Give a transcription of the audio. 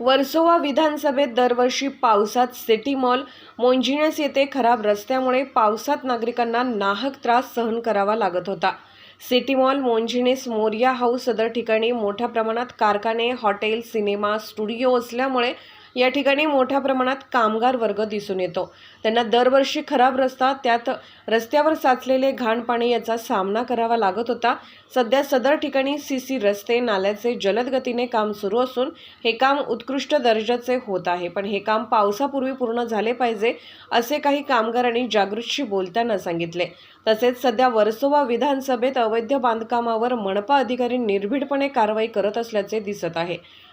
वर्सोवा विधानसभेत दरवर्षी पावसात सिटी मॉल मोंजिण्यास येथे खराब रस्त्यामुळे पावसात नागरिकांना नाहक त्रास सहन करावा लागत होता. सिटी मॉल मोंजिणेस मोरिया हाऊस सदर ठिकाणी मोठ्या प्रमाणात कारखाने हॉटेल सिनेमा स्टुडिओ असल्यामुळे या ठिकाणी मोठ्या प्रमाणात कामगार वर्ग दिसून येतो. त्यांना दरवर्षी खराब रस्ता त्यात रस्त्यावर साचलेले घाण पाणी याचा सामना करावा लागत होता. सध्या सदर ठिकाणी सी सी रस्ते नाल्याचे जलद गतीने काम सुरू असून हे काम उत्कृष्ट दर्जाचे होत आहे. पण हे काम पावसापूर्वी पूर्ण झाले पाहिजे असे काही कामगारांनी जागृतशी बोलताना सांगितले. तसेच सध्या वर्सोवा विधानसभेत अवैध बांधकामावर मनपा अधिकारी निर्भीडपणे कारवाई करत असल्याचे दिसत आहे.